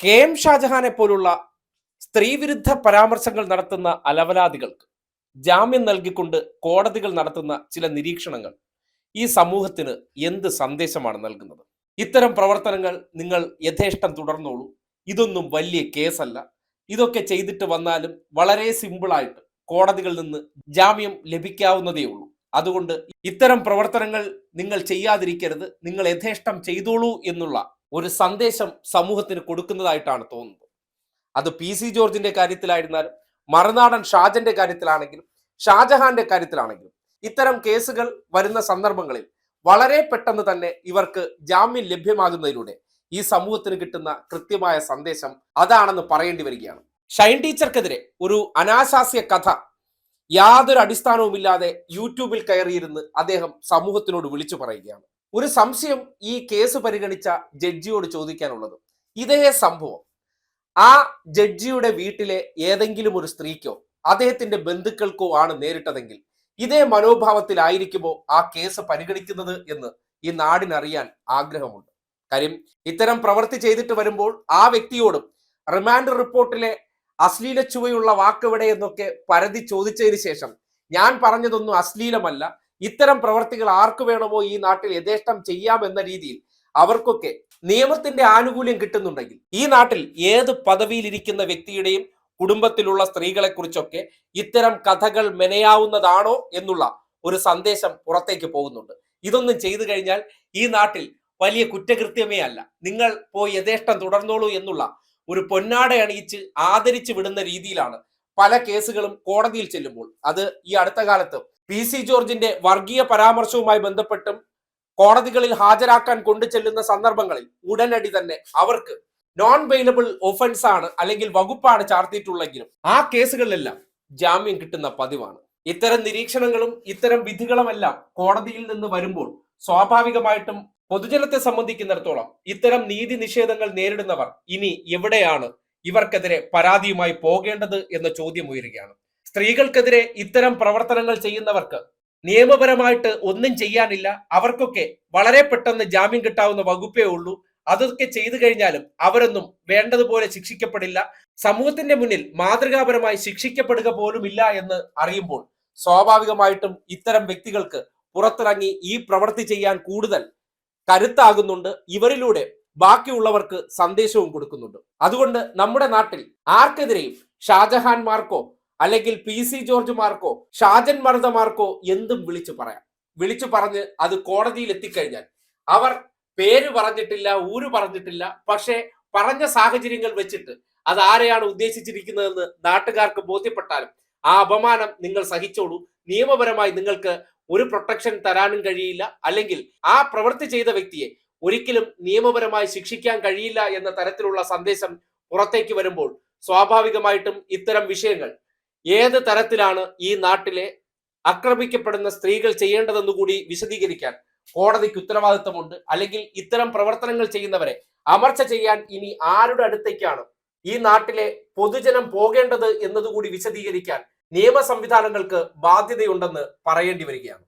K M ഷാജഹാനെ പോലുള്ള സ്ത്രീവിരുദ്ധ പരാമർശങ്ങൾ നടത്തുന്ന അലവലാദികൾക്ക് ജാമ്യം നൽകിക്കൊണ്ട് കോടതികൾ നടത്തുന്ന ചില നിരീക്ഷണങ്ങൾ ഈ സമൂഹത്തിന് എന്ത് സന്ദേശമാണ് നൽകുന്നത്? ഇത്തരം പ്രവർത്തനങ്ങൾ നിങ്ങൾ യഥേഷ്ടം തുടർന്നോളൂ. ഇതൊന്നും വലിയ കേസല്ല. ഇതൊക്കെ ചെയ്തിട്ട് വന്നാലും വളരെ സിമ്പിളായിട്ട് കോടതികളിൽ നിന്ന് ജാമ്യം ലഭിക്കാവുന്നതേ ഉള്ളൂ. അതുകൊണ്ട് ഇത്തരം പ്രവർത്തനങ്ങൾ നിങ്ങൾ ചെയ്യാതിരിക്കരുത്. നിങ്ങൾ യഥേഷ്ടം ചെയ്തോളൂ എന്നുള്ള ഒരു സന്ദേശം സമൂഹത്തിന് കൊടുക്കുന്നതായിട്ടാണ് തോന്നുന്നത്. അത് പി സി ജോർജിന്റെ കാര്യത്തിലായിരുന്നാലും മറുനാടൻ ഷാജന്റെ കാര്യത്തിലാണെങ്കിലും ഷാജഹാന്റെ കാര്യത്തിലാണെങ്കിലും ഇത്തരം കേസുകൾ വരുന്ന സന്ദർഭങ്ങളിൽ വളരെ പെട്ടെന്ന് തന്നെ ഇവർക്ക് ജാമ്യം ലഭ്യമാകുന്നതിലൂടെ ഈ സമൂഹത്തിന് കിട്ടുന്ന കൃത്യമായ സന്ദേശം അതാണെന്ന് പറയേണ്ടി വരികയാണ്. ഷൈൻ ടീച്ചർക്കെതിരെ ഒരു അനാശാസ്യ കഥ യാതൊരു അടിസ്ഥാനവുമില്ലാതെ യൂട്യൂബിൽ കയറിയിരുന്ന് അദ്ദേഹം സമൂഹത്തിനോട് വിളിച്ചു പറയുകയാണ്. ഒരു സംശയം ഈ കേസ് പരിഗണിച്ച ജഡ്ജിയോട് ചോദിക്കാനുള്ളത്. ഇതേ സംഭവം. ആ ജഡ്ജിയുടെ വീട്ടിലെ ഏതെങ്കിലും ഒരു സ്ത്രീക്കോ അദ്ദേഹത്തിന്റെ ബന്ധുക്കൾക്കോ ആണ് നേരിട്ടതെങ്കിൽ ഇതേ മനോഭാവത്തിലായിരിക്കുമോ ആ കേസ് പരിഗണിക്കുന്നത് എന്ന് ഈ നാടിനറിയാൻ ആഗ്രഹമുണ്ട്. കാര്യം ഇത്തരം പ്രവൃത്തി ചെയ്തിട്ട് വരുമ്പോൾ ആ വ്യക്തിയോടും റിമാൻഡ് റിപ്പോർട്ടിലെ അശ്ലീല ചുവയുള്ള വാക്കെവിടെ എന്നൊക്കെ പരതി ചോദിച്ചതിന് ശേഷം ഞാൻ പറഞ്ഞതൊന്നും അശ്ലീലമല്ല ഇത്തരം പ്രവർത്തികൾ ആർക്ക് വേണമോ ഈ നാട്ടിൽ യഥേഷ്ടം ചെയ്യാമെന്ന രീതിയിൽ അവർക്കൊക്കെ നിയമത്തിന്റെ ആനുകൂല്യം കിട്ടുന്നുണ്ടെങ്കിൽ ഈ നാട്ടിൽ ഏത് പദവിയിലിരിക്കുന്ന വ്യക്തിയുടെയും കുടുംബത്തിലുള്ള സ്ത്രീകളെ കുറിച്ചൊക്കെ ഇത്തരം കഥകൾ മെനയാവുന്നതാണോ എന്നുള്ള ഒരു സന്ദേശം പുറത്തേക്ക് പോകുന്നുണ്ട്. ഇതൊന്നും ചെയ്തു കഴിഞ്ഞാൽ ഈ നാട്ടിൽ വലിയ കുറ്റകൃത്യമേ അല്ല. നിങ്ങൾ പോയി യഥേഷ്ടം തുടർന്നോളൂ എന്നുള്ള ഒരു പൊന്നാട അണിയിച്ച് ആദരിച്ചു വിടുന്ന രീതിയിലാണ് പല കേസുകളും കോടതിയിൽ ചെല്ലുമ്പോൾ. അത് ഈ അടുത്ത കാലത്ത് പി സി ജോർജിന്റെ വർഗീയ പരാമർശവുമായി ബന്ധപ്പെട്ടും കോടതികളിൽ ഹാജരാക്കാൻ കൊണ്ടു ചെല്ലുന്ന സന്ദർഭങ്ങളിൽ ഉടനടി തന്നെ അവർക്ക് നോൺ വെയിലബിൾ ഒഫൻസ് ആണ് അല്ലെങ്കിൽ വകുപ്പാണ് ചാർത്തിയിട്ടുള്ളെങ്കിലും ആ കേസുകളിലെല്ലാം ജാമ്യം കിട്ടുന്ന പതിവാണ്. ഇത്തരം നിരീക്ഷണങ്ങളും ഇത്തരം വിധികളുമെല്ലാം കോടതിയിൽ നിന്ന് വരുമ്പോൾ സ്വാഭാവികമായിട്ടും പൊതുജനത്തെ സംബന്ധിക്കുന്നിടത്തോളം ഇത്തരം നീതി നിഷേധങ്ങൾ നേരിടുന്നവർ ഇനി എവിടെയാണ് ഇവർക്കെതിരെ പരാതിയുമായി പോകേണ്ടത് എന്ന ചോദ്യം ഉയരുകയാണ്. സ്ത്രീകൾക്കെതിരെ ഇത്തരം പ്രവർത്തനങ്ങൾ ചെയ്യുന്നവർക്ക് നിയമപരമായിട്ട് ഒന്നും ചെയ്യാനില്ല. അവർക്കൊക്കെ വളരെ പെട്ടെന്ന് ജാമ്യം കിട്ടാവുന്ന വകുപ്പേ ഉള്ളൂ. അതൊക്കെ ചെയ്തു കഴിഞ്ഞാലും അവരൊന്നും വേണ്ടതുപോലെ ശിക്ഷിക്കപ്പെടില്ല. സമൂഹത്തിന്റെ മുന്നിൽ മാതൃകാപരമായി ശിക്ഷിക്കപ്പെടുക പോലും ഇല്ല എന്ന് അറിയുമ്പോൾ സ്വാഭാവികമായിട്ടും ഇത്തരം വ്യക്തികൾക്ക് പുറത്തിറങ്ങി ഈ പ്രവൃത്തി ചെയ്യാൻ കൂടുതൽ കരുത്താകുന്നുണ്ട്. ഇവരിലൂടെ ബാക്കിയുള്ളവർക്ക് സന്ദേശവും കൊടുക്കുന്നുണ്ട്. അതുകൊണ്ട് നമ്മുടെ നാട്ടിൽ ആർക്കെതിരെയും ഷാജഹാൻമാർക്കോ അല്ലെങ്കിൽ പി സി ജോർജുമാർക്കോ ഷാജൻ മർദ്ദമാർക്കോ എന്തും വിളിച്ചു പറയാം. വിളിച്ചു പറഞ്ഞ് അത് കോടതിയിൽ എത്തിക്കഴിഞ്ഞാൽ അവർ പേര് പറഞ്ഞിട്ടില്ല ഊര് പറഞ്ഞിട്ടില്ല പക്ഷേ പറഞ്ഞ സാഹചര്യങ്ങൾ വെച്ചിട്ട് അത് ആരെയാണ് ഉദ്ദേശിച്ചിരിക്കുന്നതെന്ന് നാട്ടുകാർക്ക് ബോധ്യപ്പെട്ടാലും ആ അപമാനം നിങ്ങൾ സഹിച്ചോളൂ. നിയമപരമായി നിങ്ങൾക്ക് ഒരു പ്രൊട്ടക്ഷൻ തരാനും കഴിയില്ല. അല്ലെങ്കിൽ ആ പ്രവൃത്തി ചെയ്ത വ്യക്തിയെ ഒരിക്കലും നിയമപരമായി ശിക്ഷിക്കാൻ കഴിയില്ല എന്ന തരത്തിലുള്ള സന്ദേശം പുറത്തേക്ക് വരുമ്പോൾ സ്വാഭാവികമായിട്ടും ഇത്തരം വിഷയങ്ങൾ ഏത് തരത്തിലാണ് ഈ നാട്ടിലെ ആക്രമിക്കപ്പെടുന്ന സ്ത്രീകൾ ചെയ്യേണ്ടതെന്ന് കൂടി വിശദീകരിക്കാൻ കോടതിക്ക് ഉത്തരവാദിത്തമുണ്ട് അല്ലെങ്കിൽ ഇത്തരം പ്രവർത്തനങ്ങൾ ചെയ്യുന്നവരെ അമർച്ച ചെയ്യാൻ ഇനി ആരുടെ അടുത്തേക്കാണ് ഈ നാട്ടിലെ പൊതുജനം പോകേണ്ടത് എന്നതുകൂടി വിശദീകരിക്കാൻ നിയമ സംവിധാനങ്ങൾക്ക് ബാധ്യതയുണ്ടെന്ന് പറയേണ്ടി വരികയാണ്.